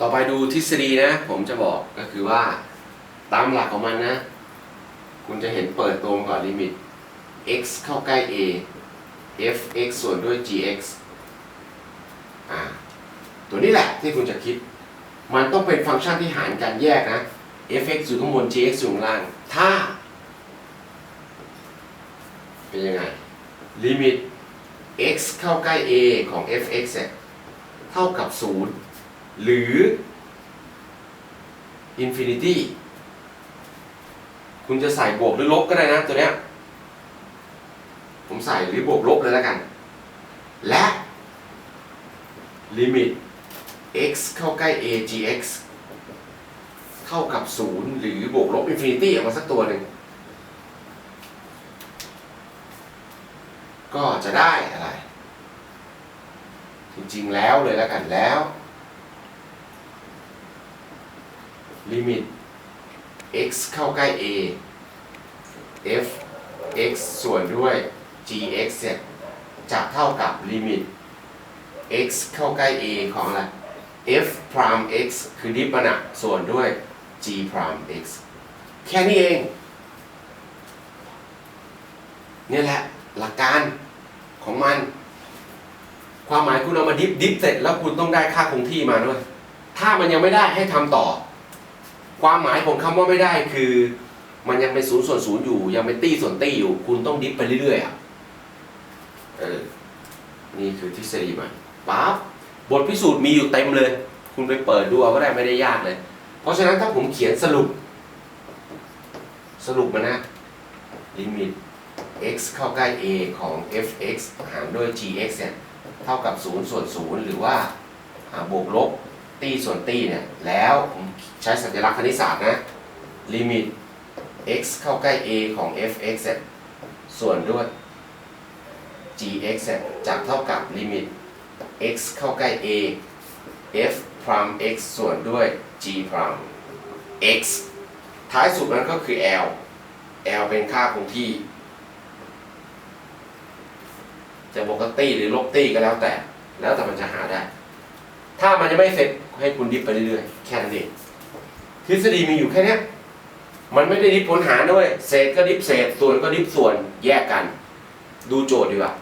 ต่อไปดูทฤษฎีนะ ผมจะบอกก็คือว่าตามหลักของมันนะ คุณจะเห็นเปิดตรงก่อนลิมิต x เข้าใกล้ a f x ส่วนด้วย g x อ่าตัวนี้แหละที่คุณจะคิด มันต้องเป็นฟังก์ชันที่หารกันแยกนะ f x อยู่ข้างบน g x อยู่ข้างล่าง ถ้า เป็นยังไง ลิมิต x เข้าใกล้ a ของ f x เนี่ยเท่ากับ 0 หรือ infinity คุณจะใส่บวกหรือลบก็ได้นะตัวเนี้ย ผมใส่หรือบวกลบเลยแล้วกัน และลิมิต x เข้าใกล้ a gx เท่ากับ 0 หรือบวกลบ infinity ออกมาสักตัวหนึ่ง ก็จะได้อะไร จริงๆแล้วเลยแล้วกันแล้ว ลิมิต x เข้าใกล้ a f x ส่วนด้วย gx เนี่ยจะเท่ากับลิมิต x เข้าใกล้ a ของอะไร f prime x คือดิฟมันะส่วนด้วย g prime x แค่นี้เองเนี่ยแหละหลักการของมัน ความหมายคุณเอามาดิฟดิฟเสร็จแล้วคุณต้องได้ค่าคงที่มาด้วย ถ้ามันยังไม่ได้ให้ทำต่อ ความหมายของคำว่าไม่ได้คือ มันยังเป็นศูนย์ส่วนศูนย์อยู่ ยังเป็นตี้ส่วนตี้อยู่ คุณต้องดิฟไปเรื่อยๆอะเออนี่คือทฤษฎีมันปั๊บบทพิสูจน์มีอยู่เต็มเลย คุณไปเปิดดูเอาก็ได้ไม่ได้ยากเลย เพราะฉะนั้นถ้าผมเขียนสรุป สรุปมานะลิมิต x เข้าใกล้ a ของ f(x) หารด้วย gx เนี่ยเท่ากับ 0 ส่วน 0 หรือว่าอ่าบวกลบ ตี้ส่วนตี้เนี่ย แล้วผมใช้สัญลักษณ์คณิตศาสตร์นะ ลิมิต x เข้าใกล้ a ของ f(x) เนี่ยส่วนด้วย gx เนี่ยจะเท่ากับลิมิต x เข้าใกล้ a f prime x ส่วนด้วย g prime x ท้ายสุดนั้นก็คือ l l เป็นค่าคงที่ จะบวกกับตี้หรือลบตี้ก็แล้วแต่ แล้วแต่มันจะหาได้ ถ้ามันยังไม่เสร็จ ให้คุณดิฟไปเรื่อยๆแค่นั้นเองทฤษฎีมีอยู่แค่นี้มันไม่ได้ดิฟผลหารด้วย เศษก็ดิฟเศษส่วนก็ดิฟส่วนแยกกัน ดูโจทย์ดีกว่า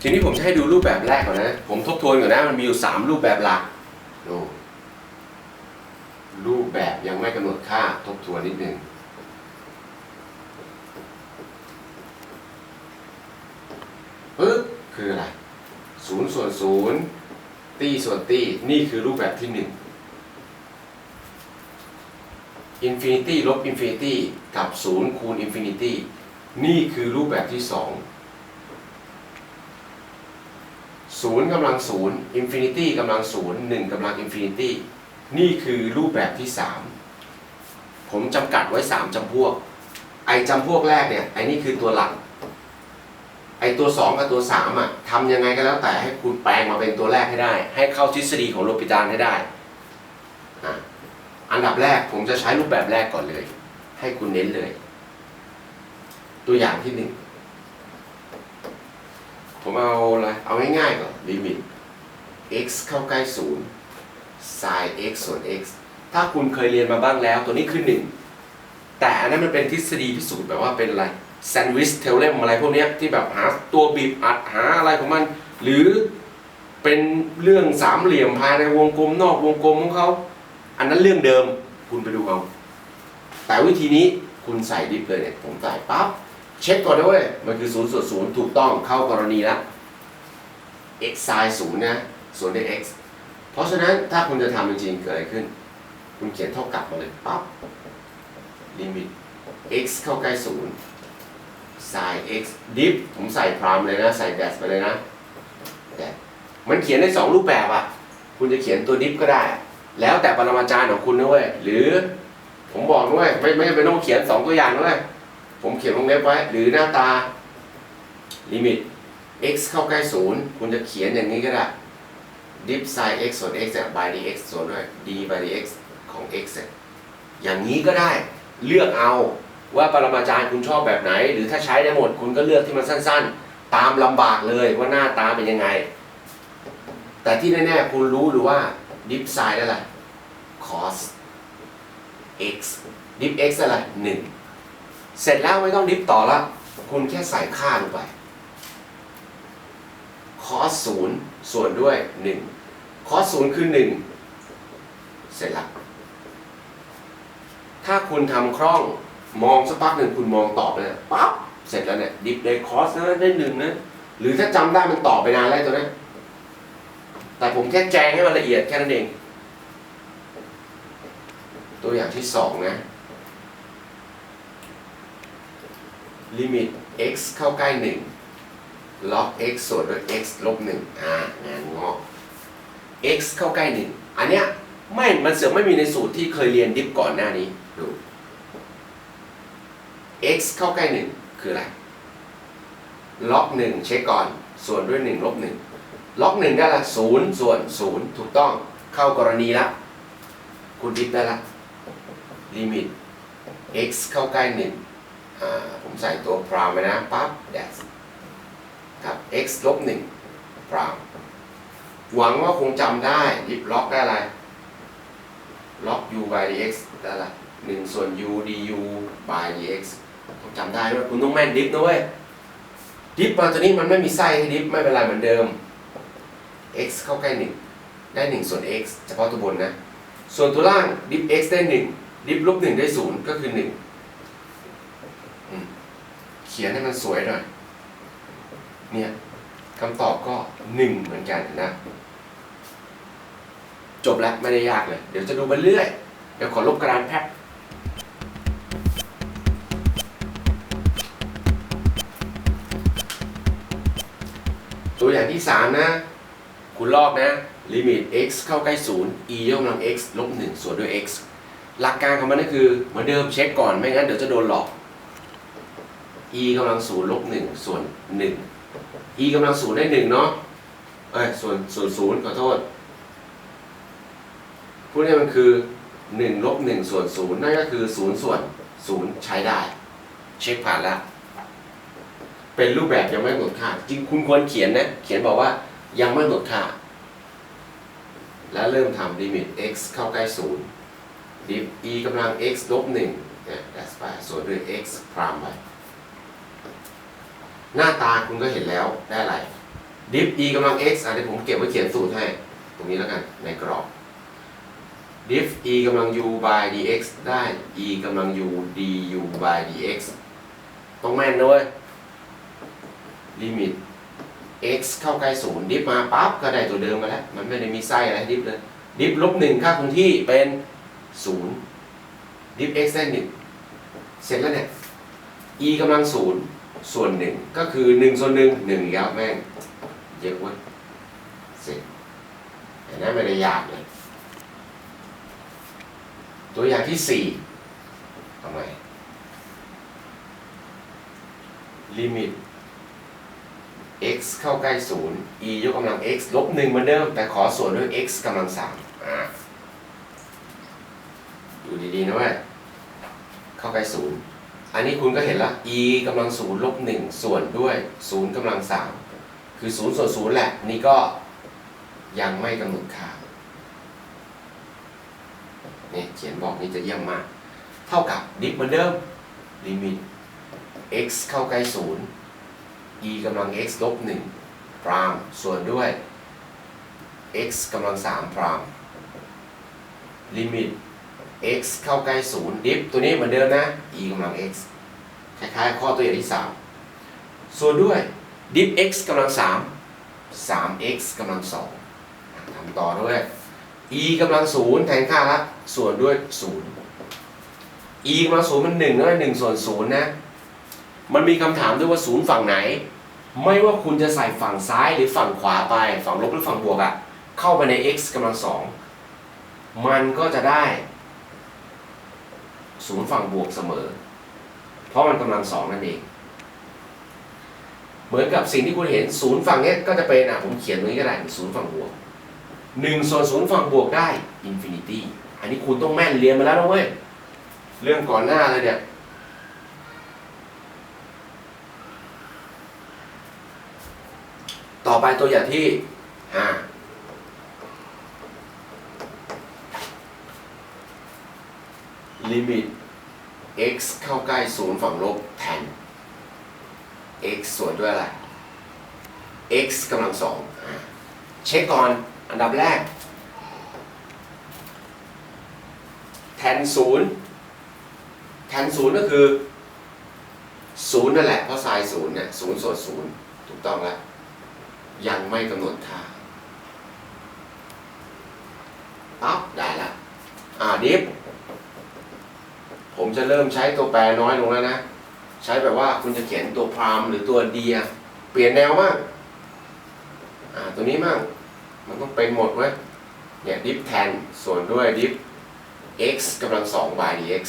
ทีนี้ผมจะให้ดูรูปแบบแรกก่อนนะ ผมทบทวนก่อนนะ มันมีอยู่ 3 รูปแบบหลักดูรูปแบบยังไม่กำหนดค่าทบทวนนิดนึง ปึ๊บ คืออะไรศูนย์ส่วนศูนย์ตี้ส่วนตี้นี่คือรูปแบบที่หนึ่งอินฟินิตี้ลบอินฟินิตี้กับศูนย์คูณอินฟินิตี้นี่คือรูปแบบที่สองศูนย์กำลังศูนย์อินฟินิตี้กำลังศูนย์หนึ่งกำลังอินฟินิตี้นี่คือรูปแบบที่สามผมจำกัดไว้สามจำพวก ไอจำพวกแรกเนี่ยไอนี่คือตัวหลัก ไอตัว 2 กับตัว3อะทำยังไงก็แล้วแต่ให้คุณแปลงมาเป็นตัวแรกให้ได้ ให้เข้าทฤษฎีของโลปิตานให้ได้อะอันดับแรกผมจะใช้รูปแบบแรกก่อนเลย ให้คุณเน้นเลย ตัวอย่างที่หนึ่งผมเอาอะไรเอาง่ายๆก่อนลิมิต x เข้าใกล้0 sin x ส่วน x ถ้าคุณเคยเรียนมาบ้างแล้ว ตัวนี้คือ 1 แต่อันนั้นมันเป็นทฤษฎีพิสูจน์แบบว่าเป็นอะไร แซนด์วิชเทเลมอะไรพวกนี้ที่แบบหาตัวบีบอัดหาอะไรของมัน หรือเป็นเรื่องสามเหลี่ยมภายในวงกลมนอกวงกลมของเขา อันนั้นเรื่องเดิมคุณไปดูเอา แต่วิธีนี้คุณใส่ดิฟเลยเนี่ยผมใส่ปั๊บเช็คก่อนด้วยมันคือ0ส่วน0ถูกต้องเข้ากรณีละ x sin 0นะส่วนด้วย x เพราะฉะนั้นถ้าคุณจะทำจริงๆเกิดอะไรขึ้น คุณเขียนเท่ากับมาเลยปั๊บลิมิต x เข้าใกล้0 sin x diff ผมใส่พรามเลยนะ ใส่แดสไปเลยนะแดสมันเขียนได้สองรูปแบบอะ คุณจะเขียนตัว diff ก็ได้ แล้วแต่ปรมาจารย์ของคุณนะเว้ย หรือผมบอกด้วยไม่ไม่จำเป็นต้องเขียนสองตัวอย่างด้วยผมเขียนวงเล็บไว้ หรือหน้าตาลิมิต x เข้าใกล้ศูนย์คุณจะเขียนอย่างนี้ก็ได้ diff sin x ส่วน x เนี่ย by dx ส่วนด้วย d by dx ของ x เนี่ยอย่างนี้ก็ได้เลือกเอา ว่าปรมาจารย์คุณชอบแบบไหน หรือถ้าใช้ได้หมดคุณก็เลือกที่มันสั้น ๆ ตามลำบากเลยว่าหน้าตาเป็นยังไง แต่ที่แน่ๆคุณรู้หรือว่าดิฟไซด์อะไร cos x ดิฟ x อะไรหนึ่งเสร็จแล้วไม่ต้องดิฟต่อละคุณแค่ใส่ค่าลงไป cos ศูนย์ส่วนด้วยหนึ่ง cos ศูนย์คือหนึ่งเสร็จแล้วถ้าคุณทำคล่อง มองสักพักหนึ่งคุณมองตอบเลยปั๊บเสร็จแล้วเนี่ยดิฟได้คอสนะได้หนึ่งนะหรือถ้าจำได้มันตอบไปนานแล้วตัวนี้แต่ผมแค่แจ้งให้มันละเอียดแค่นั้นเอง ตัวอย่างที่สองนะลิมิต x เข้าใกล้หนึ่งล็อก x ส่วนด้วย x ลบหนึ่งอ่างานงอก x เข้าใกล้หนึ่งอันเนี้ยไม่มันเสือไม่มีในสูตรที่เคยเรียนดิฟก่อนหน้านี้ดู x เข้าใกล้หนึ่งคืออะไรล็อกหนึ่งเช็คก่อน ส่วนด้วยหนึ่งลบหนึ่งล็อกหนึ่งได้ละศูนย์ส่วนศูนย์ถูกต้องเข้ากรณีละ คุณดิฟได้ละ ลิมิต x เข้าใกล้หนึ่งอ่าผมใส่ตัวพรามไปนะปั๊บ that's ครับ x ลบหนึ่งพรามหวังว่าคงจำได้ดิฟล็อกได้อะไร ล็อก u by dx ได้อะไรหนึ่งส่วน u du by dx จำได้ด้วยคุณต้องแม่นดิฟนะเว้ยดิฟมาตัวนี้มันไม่มีไส้ให้ดิฟไม่เป็นไรเหมือนเดิม x เข้าใกล้หนึ่งได้หนึ่งส่วน x เฉพาะตัวบนนะ ส่วนตัวล่างดิฟ x ได้หนึ่งดิฟลบหนึ่งได้ศูนย์ก็คือหนึ่งเขียนให้มันสวยหน่อย เนี่ยคำตอบก็หนึ่งเหมือนกันนะ จบแล้วไม่ได้ยากเลย เดี๋ยวจะดูไปเรื่อย เดี๋ยวขอลบกระดานแป๊บ ตัวอย่างที่ 3 นะ คุณลอกนะลิมิต x เข้าใกล้ 0 e ยกกำลัง x ลบ1ส่วนด้วย x หลักการของมันก็คือเหมือนเดิมเช็คก่อนไม่งั้นเดี๋ยวจะโดนหลอก e กำลัง 0 ลบ 1 ส่วน 1 e กำลัง 0 ได้ 1 เนาะเอ้ยส่วนส่วน 0 ขอโทษพวกนี้มันคือ 1 ลบ 1 ส่วน 0 นั่นก็คือ 0 ส่วน 0 ใช้ได้ เช็คผ่านแล้ว เป็นรูปแบบยังไม่หนดค่า จริงคุณควรเขียนนะ เขียนบอกว่ายังไม่หนดค่า แล้วเริ่มทำลิมิต x เข้าใกล้0ดิฟ e กำลัง x ลบ1เนี่ย that's ไปส่วนด้วย x พรามไป หน้าตาคุณก็เห็นแล้วได้อะไรดิฟ e กำลัง x อะเดี๋ยวผมเก็บไว้เขียนสูตรให้ ตรงนี้แล้วกัน ในกรอบ diff e กำลัง u by dx ได้ e กำลัง u du by dx ต้องแม่นด้วย ลิมิต x เข้าใกล้ศูนย์ดิฟมาปั๊บก็ได้ตัวเดิมมาแล้ว มันไม่ได้มีไส้อะไรดิฟเลย ดิฟลบหนึ่งค่าคงที่เป็นศูนย์ดิฟ x ได้หนึ่งเสร็จแล้วเนี่ย e กำลังศูนย์ส่วนหนึ่งก็คือหนึ่งส่วนหนึ่งหนึ่งอีกแล้วแม่งเยอะเว้ยเสร็จแต่นั้นไม่ได้ยากเลยตัวอย่างที่สี่ทำไมลิมิต x เข้าใกล้ศูนย์ e ยกกำลัง x ลบหนึ่งเหมือนเดิม แต่ขอส่วนด้วย x กำลังสามดูดีๆนะเว้ยเข้าใกล้ศูนย์อันนี้คุณก็เห็นละ e กำลังศูนย์ลบหนึ่งส่วนด้วยศูนย์กำลังสามคือศูนย์ส่วนศูนย์แหละ นี่ก็ยังไม่กำหนดค่านี่เขียนบอกนี่จะเยี่ยมมาก เท่ากับดิฟเหมือนเดิมลิมิต x เข้าใกล้ศูนย์ e กำลัง x ลบหนึ่งพรามส่วนด้วย x กำลังสามพรามลิมิต x เข้าใกล้ศูนย์ดิฟตัวนี้เหมือนเดิมนะ e กำลัง x คล้ายๆข้อตัวอย่างที่สามส่วนด้วยดิฟ x กำลังสามสาม x กำลังสองทำต่อด้วย e กำลังศูนย์แทนค่าละส่วนด้วยศูนย์ e กำลังศูนย์มันหนึ่งแล้วหนึ่งส่วนศูนย์นะ มันมีคำถามด้วยว่าศูนย์ฝั่งไหน ไม่ว่าคุณจะใส่ฝั่งซ้ายหรือฝั่งขวาไป ฝั่งลบหรือฝั่งบวกอะเข้าไปใน x กำลังสองมันก็จะได้ศูนย์ฝั่งบวกเสมอ เพราะมันกำลังสองนั่นเอง เหมือนกับสิ่งที่คุณเห็นศูนย์ฝั่งเนี้ยก็จะเป็นอะผมเขียนตรงนี้ก็ได้ศูนย์ฝั่งบวกหนึ่งส่วนศูนย์ฝั่งบวกได้อินฟินิตี้อันนี้คุณต้องแม่นเรียนมาแล้วนะเว้ยเรื่องก่อนหน้าเลยเนี่ย ต่อไปตัวอย่างที่ห้าลิมิต x เข้าใกล้ศูนย์ฝั่งลบแทน x ส่วนด้วยอะไร x กำลังสองเช็คก่อนอันดับแรก แทนศูนย์แทนศูนย์ก็คือศูนย์นั่นแหละ เพราะไซน์ศูนย์เนี่ยศูนย์ส่วนศูนย์ถูกต้องแล้ว ยังไม่กำหนดค่าปั๊บได้ละอ่าดิฟผมจะเริ่มใช้ตัวแปรน้อยลงแล้วนะ ใช้แบบว่าคุณจะเขียนตัวพรามหรือตัวเดีย เปลี่ยนแนวมากอ่าตัวนี้มั่งมันต้องเป็นหมดเว้ยเนี่ยดิฟแทนส่วนด้วยดิฟ x กำลังสอง y dx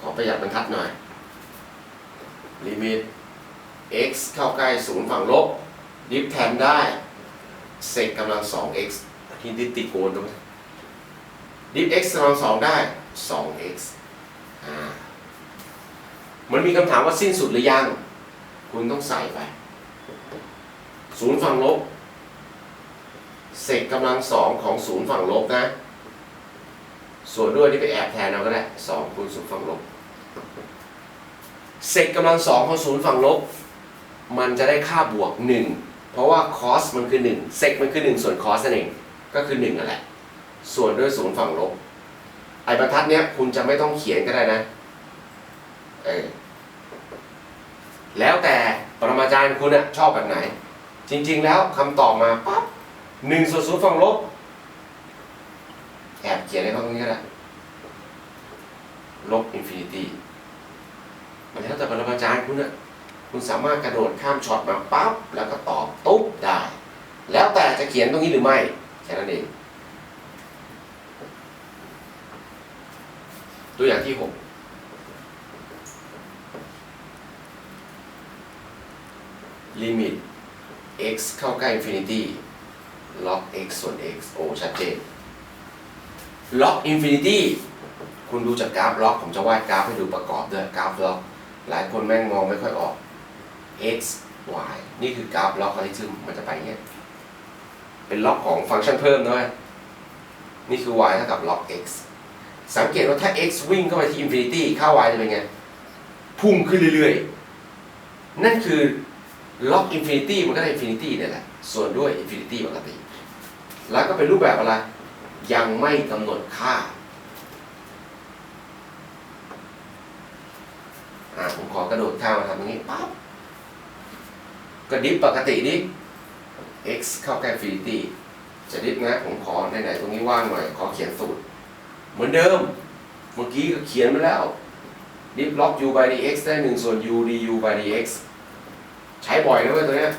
ขอประหยัดบรรทัดหน่อย ลิมิต x เข้าใกล้ศูนย์ฝั่งลบ ดิฟแทนได้เศษกำลังสอง x ที่ดิฟติโกนตรงนี้ดิฟ x กำลังสองได้ 2x อ่ามันมีคำถามว่าสิ้นสุดหรือยัง คุณต้องใส่ไปศูนย์ฝั่งลบเศษกำลังสองของศูนย์ฝั่งลบนะ ส่วนด้วยที่ไปแอบแทนเอาก็ได้สองคูณศูนย์ฝั่งลบเศษกำลังสองของศูนย์ฝั่งลบ มันจะได้ค่าบวกหนึ่ง เพราะว่าคอสมันคือหนึ่งเซกมันคือหนึ่งส่วนคอสนั่นเองก็คือหนึ่งนั่นแหละ ส่วนด้วยศูนย์ฝั่งลบ ไอ้บรรทัดเนี้ยคุณจะไม่ต้องเขียนก็ได้นะเออแล้วแต่ปรมาจารย์คุณอะชอบแบบไหน จริง ๆ แล้วคำตอบมาปั๊บหนึ่งส่วนศูนย์ฝั่งลบแอบเขียนในข้างตรงนี้ก็ได้ลบอินฟินิตี้มันแล้วแต่ปรมาจารย์คุณอะ คุณสามารถกระโดดข้ามช็อตมาปั๊บแล้วก็ตอบตุ๊บได้ แล้วแต่จะเขียนตรงนี้หรือไม่แค่นั้นเองตัวอย่างที่6ลิมิต x เข้าใกล้ infinity log x ส่วน x โอชัดเจน log infinity คุณดูจากกราฟล็อก ผมจะวาดกราฟให้ดูประกอบด้วยกราฟล็อก หลายคนแม่งมองไม่ค่อยออก x y นี่คือกราฟล็อกอะไรซึ่งมันจะไปอย่างเงี้ยเป็นล็อกของฟังก์ชันเพิ่มด้วยนี่คือ y เท่ากับ log x สังเกตว่าถ้า x วิ่งเข้าไปที่ infinity ค่า y จะเป็นไง พุ่งขึ้นเรื่อยๆ นั่นคือ log infinity มันก็ได้ infinity เนี่ยแหละ ส่วนด้วย infinity ปกติ แล้วก็เป็นรูปแบบอะไร ยังไม่กำหนดค่าอ่าผมขอกระโดดข้ามมาทำอย่างนี้ปั๊บ ก็ดิฟปกติดิ x เข้าใกล้ infinity จะดิฟนะผมขอไหนๆตรงนี้ว่างหน่อย ขอเขียนสูตร เหมือนเดิม เมื่อกี้ก็เขียนมาแล้ว ดิฟล็อก u by dx ได้1ส่วน u du by dx ใช้บ่อยนะเว้ยตัวเนี้ย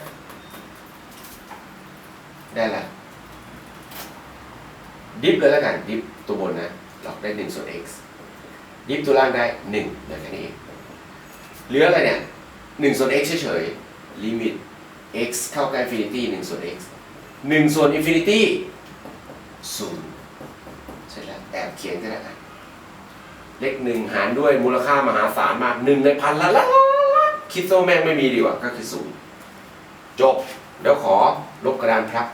ได้ละดิฟเลยแล้วกัน ดิฟตัวบนนะล็อกได้1ส่วน x ดิฟตัวล่างได้1เหลือแค่นี้เหลืออะไรเนี่ย1ส่วน x เฉยๆ ลิมิต x เข้าใกล้อินฟินิตี้หนึ่งส่วน x 1ส่วนอินฟินิตี้ศูนย์เสร็จแล้วแอบเขียนก็ได้เลขหนึ่งหารด้วยมูลค่ามหาศาลมากหนึ่งในพันละละละละคิดโซแม่งไม่มีดีกว่าก็คือศูนย์จบ เดี๋ยวขอลบกระดานครับ